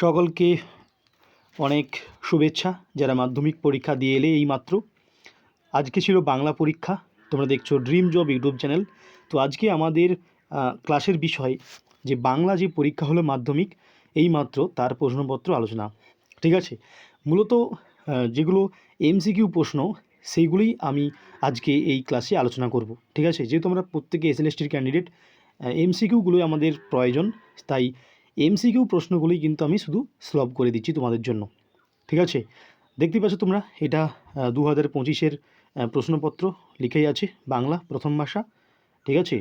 সকলকে অনেক শুভেচ্ছা, যারা মাধ্যমিক পরীক্ষা দিয়ে এলে এইমাত্র। আজকে ছিল বাংলা পরীক্ষা, তোমরা দেখছ ড্রিম জব ইউটিউব চ্যানেল। তো আজকে আমাদের ক্লাসের বিষয় যে বাংলা যে পরীক্ষা হলো মাধ্যমিক, এইমাত্র তার প্রশ্নপত্র আলোচনা। ঠিক আছে? মূলত যেগুলো এমসিকিউ প্রশ্ন, সেইগুলোই আমি আজকে এই ক্লাসে আলোচনা করব। ঠিক আছে? যেহেতু আমরা প্রত্যেকে এস এল এসটির ক্যান্ডিডেট এমসিকিউগুলোই আমাদের প্রয়োজন, তাই এমসিকিউ প্রশ্নগুলোই কিন্তু আমি শুধু সলভ করে দিচ্ছি তোমাদের জন্য। ঠিক আছে? দেখতে পাচ্ছ তোমরা, এটা দু হাজার পঁচিশের প্রশ্নপত্র লিখেই আছে বাংলা প্রথম ভাষা। ঠিক আছে?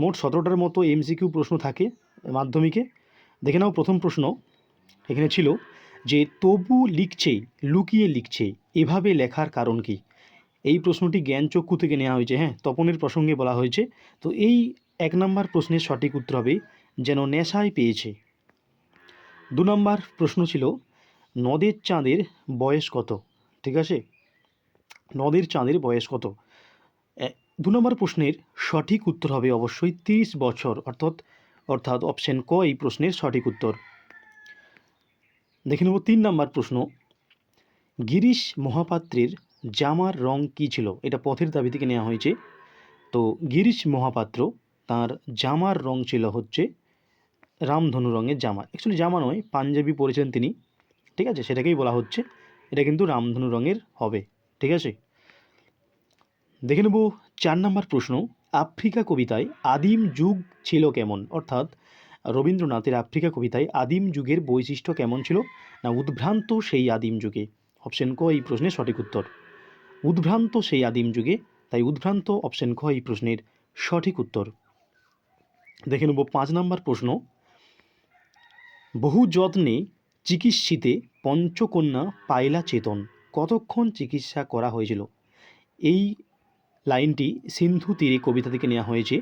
মোট সতেরোটার মতো এমসিকিউ প্রশ্ন থাকে মাধ্যমিকে। দেখে নাও প্রথম প্রশ্ন। এখানে ছিল যে, তবু লিখছে, লুকিয়ে লিখছে, এভাবে লেখার কারণ কি? এই প্রশ্নটি জ্ঞানচক্ষু থেকে নেওয়া হয়েছে হ্যাঁ? তপনের প্রসঙ্গে বলা হয়েছে। তো এই এক নম্বর প্রশ্নের সঠিক উত্তর হবে, যেন নেশায় পেয়েছে। দু নম্বর প্রশ্ন ছিল, নদের চাঁদের বয়স কত? ঠিক আছে? নদের চাঁদের বয়স কত? দু নম্বর প্রশ্নের সঠিক উত্তর হবে অবশ্যই তিরিশ বছর, অর্থাৎ অর্থাৎ অপশন ক এই প্রশ্নের সঠিক উত্তর। দেখে নেব তিন নম্বর প্রশ্ন, গিরিশ মহাপাত্রের জামার রং কী ছিল? এটা পথের দাবি থেকে নেওয়া হয়েছে। তো গিরিশ মহাপাত্র তার জামার রং ছিল হচ্ছে রামধনু রঙের জামা। অ্যাকচুয়ালি জামা নয়, পাঞ্জাবি পরেছেন তিনি। ঠিক আছে? সেটাকেই বলা হচ্ছে। এটা কিন্তু রামধনু রঙের হবে। ঠিক আছে? দেখে নেব চার নম্বর প্রশ্ন। আফ্রিকা কবিতায় আদিম যুগ ছিল কেমন? অর্থাৎ রবীন্দ্রনাথের আফ্রিকা কবিতায় আদিম যুগের বৈশিষ্ট্য কেমন ছিল না উদ্ভ্রান্ত সেই আদিম যুগে? অপশন ক এই প্রশ্নের সঠিক উত্তর। উদ্ভ্রান্ত সেই আদিম যুগে, তাই উদ্ভ্রান্ত অপশন খ এই প্রশ্নের সঠিক উত্তর। দেখে নেব পাঁচ নম্বর প্রশ্ন। বহু যত্নে চিকিৎসিতে পঞ্চকন্যা পায়লা চেতন। কতক্ষণ চিকিৎসা করা হয়েছিল? এই লাইনটি সিন্ধু তীরে কবিতা থেকে নেওয়া হয়েছে,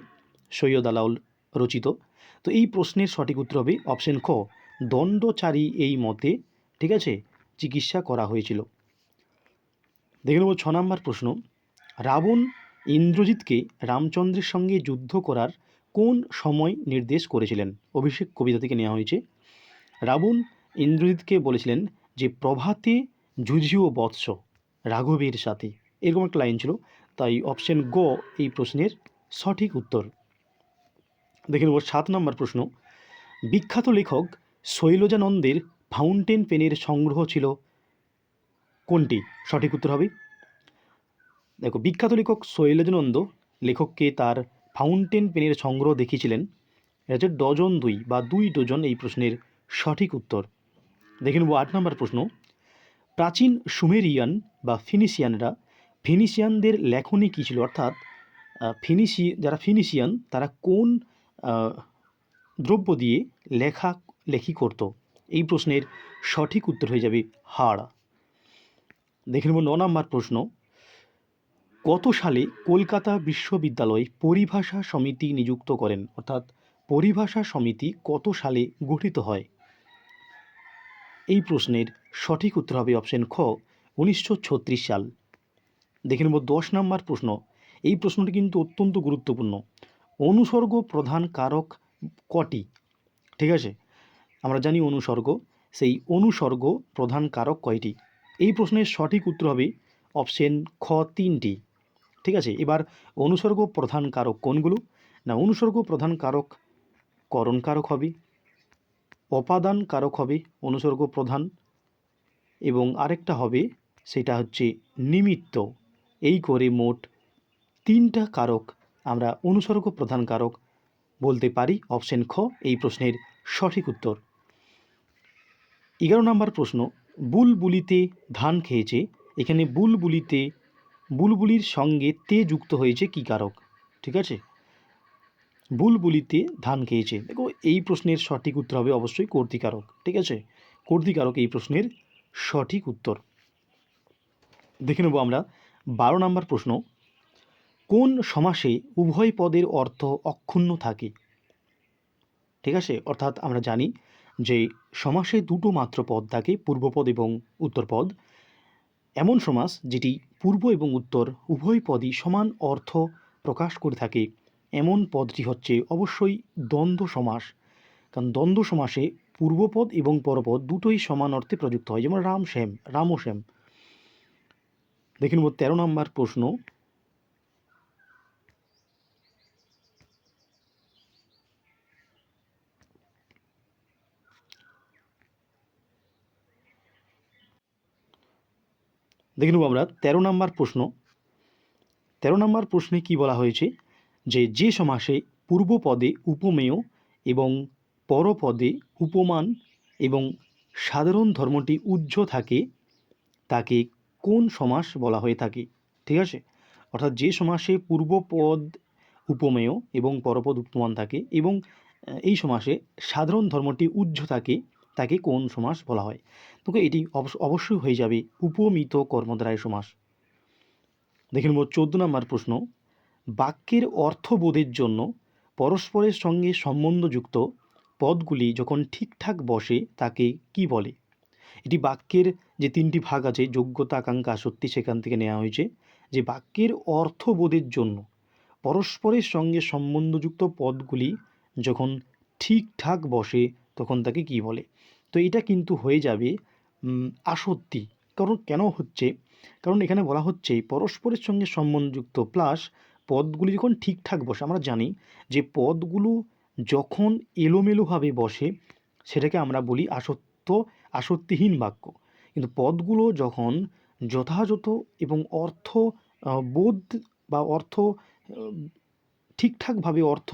সৈয়দ আলাউল রচিত। তো এই প্রশ্নের সঠিক উত্তর হবে অপশন খ, দণ্ডচারী এই মতে, ঠিক আছে, চিকিৎসা করা হয়েছিল। দেখে নেব ছ নম্বর প্রশ্ন, রাবণ ইন্দ্রজিৎকে রামচন্দ্রের সঙ্গে যুদ্ধ করার কোন সময় নির্দেশ করেছিলেন? অভিষেক কবিতা থেকে নেওয়া হয়েছে রাবণ ইন্দ্রজিৎকে বলেছিলেন যে, প্রভাতে যুঝিও বৎস, রাঘবের সাথে। এরকম একটা লাইন ছিল। তাই অপশন গ এই প্রশ্নের সঠিক উত্তর। দেখে নেব সাত নম্বর প্রশ্ন। বিখ্যাত লেখক শৈলজানন্দের ফাউন্টেন পেনের সংগ্রহ ছিল কোনটি? সঠিক উত্তর হবে। দেখো, বিখ্যাত লেখক শৈলজানন্দ লেখককে তার ফাউন্টেন পেনের সংগ্রহ দেখিয়েছিলেন। এটা হচ্ছে ডজন দুই বা দুই ডজন এই প্রশ্নের সঠিক উত্তর। দেখে নেব আট নম্বর প্রশ্ন। প্রাচীন সুমেরিয়ান বা ফিনিশিয়ানরা ফিনিশিয়ানদের লেখনী কী ছিল? অর্থাৎ ফিনিশি যারা ফিনিশিয়ান তারা কোন দ্রব্য দিয়ে লেখা, লেখি করত? এই প্রশ্নের সঠিক উত্তর হয়ে যাবে হাড়। দেখে নেব ন নম্বর প্রশ্ন। কত সালে কলকাতা বিশ্ববিদ্যালয় পরিভাষা সমিতি নিযুক্ত করেন? অর্থাৎ, পরিভাষা সমিতি কত সালে গঠিত হয়? এই প্রশ্নের সঠিক উত্তর হবে অপশন খ, উনিশশো ছত্রিশ সাল। দেখে নেব দশ নম্বর প্রশ্ন। এই প্রশ্নটি কিন্তু অত্যন্ত গুরুত্বপূর্ণ। অনুসর্গ প্রধান কারক কটি? ঠিক আছে? আমরা জানি অনুসর্গ। সেই অনুসর্গ প্রধান কারক কয়টি? এই প্রশ্নের সঠিক উত্তর হবে অপশন খ তিনটি। ঠিক আছে? এবার অনুসর্গ প্রধান কারক কোনগুলো? না, অনুসর্গ প্রধান কারক করণ কারক হবে। অপাদান কারক হবে অনুসর্গ প্রধান এবং আরেকটা হবে সেটা হচ্ছে নিমিত্ত। এই করে মোট তিনটা কারক আমরা অনুসর্গ প্রধান কারক বলতে পারি অপশন খ, এই প্রশ্নের সঠিক উত্তর। এগারো নম্বর প্রশ্ন, বুলবুলিতে ধান খেয়েছে, এখানে বুলবুলিতে, বুলবুলির সঙ্গে তে যুক্ত হয়েছে কী কারক? ঠিক আছে? বুলবুলিতে ধান খেয়েছে। দেখো, এই প্রশ্নের সঠিক উত্তর হবে অবশ্যই কর্তিকারক, ঠিক আছে? কর্তিকারক এই প্রশ্নের সঠিক উত্তর। দেখে নেব আমরা বারো নম্বর প্রশ্ন। কোন সমাসে উভয় পদের অর্থ অক্ষুণ্ণ থাকে? ঠিক আছে? অর্থাৎ আমরা জানি যে সমাসে দুটো মাত্র পদ থাকে পূর্বপদ এবং উত্তরপদ এমন সমাস যেটি পূর্ব এবং উত্তর উভয় পদই সমান অর্থ প্রকাশ করে থাকে। এমন পদটি হচ্ছে অবশ্যই দ্বন্দ্ব সমাস। কারণ দ্বন্দ্ব সমাসে পূর্বপদ এবং পরপদ দুটোই সমান অর্থে প্রযুক্ত হয়। যেমন রাম শ্যাম, রাম ও শ্যাম। দেখে নেব তেরো নম্বর প্রশ্ন। দেখে নেব আমরা তেরো নম্বর প্রশ্ন। তেরো নম্বর প্রশ্নে কি বলা হয়েছে? যে যে সমাসে পূর্বপদে উপমেয় এবং পরপদে উপমান এবং সাধারণ ধর্মটি উজ্জ্ব থাকে, তাকে কোন সমাস বলা হয়ে থাকে? ঠিক আছে? অর্থাৎ যে সমাসে পূর্বপদ উপমেয় এবং পরপদ উপমান থাকে এবং এই সমাসে সাধারণ ধর্মটি উজ্জ্ব থাকে, তাকে কোন সমাস বলা হয়? তোকে এটি অবশ্য- অবশ্যই হয়ে যাবে উপমিত কর্মদ্বারায় সমাস। দেখে নেব, চোদ্দ নম্বর প্রশ্ন। বাক্যের অর্থবোধের জন্য পরস্পরের সঙ্গে সম্বন্ধযুক্ত পদগুলি যখন ঠিকঠাক বসে, তাকে কি বলে? এটি বাক্যের যে তিনটি ভাগ আছে, যোগ্যতা, আকাঙ্ক্ষা আসক্তি সেখান থেকে নেওয়া হয়েছে। যে বাক্যের অর্থবোধের জন্য পরস্পরের সঙ্গে সম্বন্ধযুক্ত পদগুলি যখন ঠিকঠাক বসে, তখন তাকে কি বলে? তো এটা কিন্তু হয়ে যাবে আসত্তি কারণ কেন হচ্ছে? কারণ এখানে বলা হচ্ছে, পরস্পরের সঙ্গে সম্বন্ধযুক্ত প্লাস পদগুলি যখন ঠিকঠাক বসে, আমরা জানি যে পদগুলো যখন এলোমেলোভাবে বসে, সেটাকে আমরা বলি আসত্য আসক্তিহীন বাক্য। কিন্তু পদগুলো যখন যথাযথ এবং অর্থ বোধ বা অর্থ ঠিকঠাকভাবে অর্থ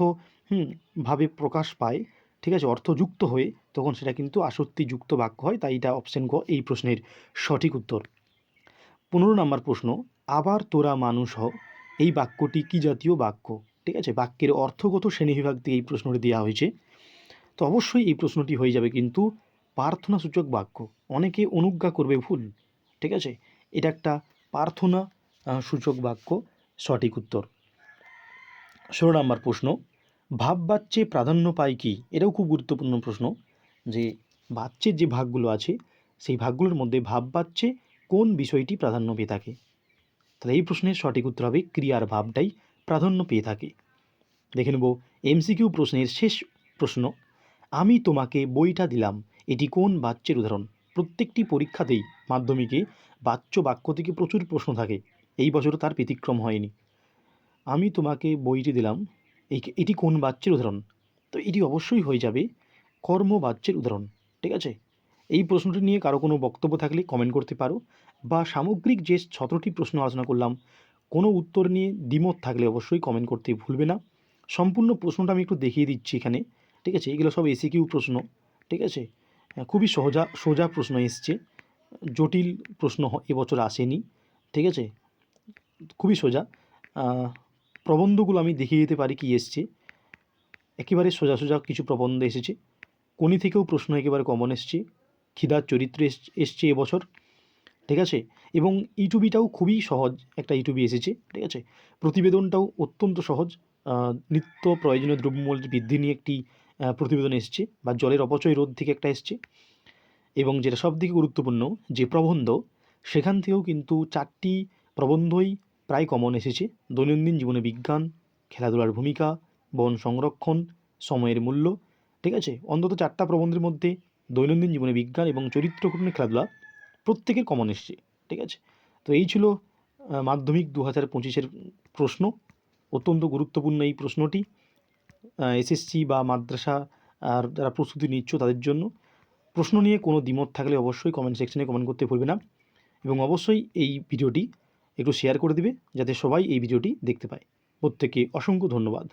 ভাবে প্রকাশ পায়, ঠিক আছে, অর্থযুক্ত হয়ে, তখন সেটা কিন্তু আসক্তিযুক্ত বাক্য হয়। তাই এটা অপশন গ, এই প্রশ্নের সঠিক উত্তর। পনেরো নম্বর প্রশ্ন, আবার তোরা মানুষ হ এই বাক্যটি কি জাতীয় বাক্য? ঠিক আছে, বাক্যের অর্থগত শ্রেণীবিভাগ দিয়ে এই প্রশ্নটি দেওয়া হয়েছে। তো অবশ্যই এই প্রশ্নটি হয়ে যাবে কিন্তু প্রার্থনাসূচক বাক্য। অনেকে অনুজ্ঞা করবে ভুল। ঠিক আছে, এটা একটা প্রার্থনা সূচক বাক্য, সঠিক উত্তর। ষোলো নম্বর প্রশ্ন ভাব বাচ্চে প্রাধান্য পায় কি? এটাও খুব গুরুত্বপূর্ণ প্রশ্ন যে বাচ্চের যে ভাগগুলো আছে, সেই ভাগগুলোর মধ্যে ভাব বাচ্চে কোন বিষয়টি প্রাধান্য পেয়ে থাকে? তাহলে এই প্রশ্নের সঠিক উত্তর হবে ক্রিয়ার ভাবটাই প্রাধান্য পেয়ে থাকে। দেখে নেব এমসিকিউ প্রশ্নের শেষ প্রশ্ন। আমি তোমাকে বইটা দিলাম। এটি কোন বাচ্চের উদাহরণ? প্রত্যেকটি পরীক্ষাতেই মাধ্যমিকে বাচ্য বাক্য থেকে প্রচুর প্রশ্ন থাকে। এই বছরও তার ব্যতিক্রম হয়নি। আমি তোমাকে বইটি দিলাম। এই এটি কোন বাচ্চের উদাহরণ? তো এটি অবশ্যই হয়ে যাবে কর্ম বাচ্চের উদাহরণ। ঠিক আছে? এই প্রশ্নটি নিয়ে কারও কোনো বক্তব্য থাকলে কমেন্ট করতে পারো বা সামগ্রিক যে সতেরোটি প্রশ্ন আলোচনা করলাম, কোনো উত্তর নিয়ে দ্বিমত থাকলে অবশ্যই কমেন্ট করতে ভুলবে না। সম্পূর্ণ প্রশ্নটা আমি একটু দেখিয়ে দিচ্ছি এখানে, ঠিক আছে? এগুলো সব এসি কিউ প্রশ্ন, ঠিক আছে? খুবই সহজা সোজা প্রশ্ন এসছে, জটিল প্রশ্ন এবছর আসেনি, ঠিক আছে? খুবই সোজা প্রবন্ধগুলো আমি দেখিয়ে দিতে পারি কি এসছে। একেবারে সোজা সোজা কিছু প্রবন্ধ এসেছে, কোনি থেকেও প্রশ্ন একেবারে কমন এসছে। খিদার চরিত্র এস- এসছে এবছর, ঠিক আছে? এবং ইউটিউবিটাও খুবই সহজ একটা ইউটিউবি এসেছে, ঠিক আছে? প্রতিবেদনটাও অত্যন্ত সহজ নিত্য প্রয়োজনীয় দ্রব্যমূল্য বৃদ্ধি নিয়ে একটি প্রতিবেদন এসছে বা জলের অপচয় রোধ থেকে একটা এসছে। এবং যেটা সবথেকে গুরুত্বপূর্ণ, যে প্রবন্ধ, সেখান থেকেও কিন্তু চারটি প্রবন্ধই প্রায় কমন এসেছে। দৈনন্দিন জীবনে বিজ্ঞান, খেলাধুলার ভূমিকা, বন সংরক্ষণ, সময়ের মূল্য, ঠিক আছে? অন্তত চারটা প্রবন্ধের মধ্যে দৈনন্দিন জীবনে বিজ্ঞান এবং চরিত্র গঠনের খেলাধুলা প্রত্যেকের কমন এসছে, ঠিক আছে? তো এই ছিল মাধ্যমিক দু হাজার পঁচিশের প্রশ্ন। অত্যন্ত গুরুত্বপূর্ণ এই প্রশ্নটি। এসএসসি বা মাদ্রাসা, আর যারা প্রস্তুতি নিচ্ছ তাদের জন্য। প্রশ্ন নিয়ে কোনো দ্বিমত থাকলে অবশ্যই কমেন্ট সেকশনে কমেন্ট করতে ভুলবে না। এবং অবশ্যই এই ভিডিওটি একটু শেয়ার করে দিবে, যাতে সবাই এই ভিডিওটি দেখতে পায়। প্রত্যেককে অসংখ্য ধন্যবাদ।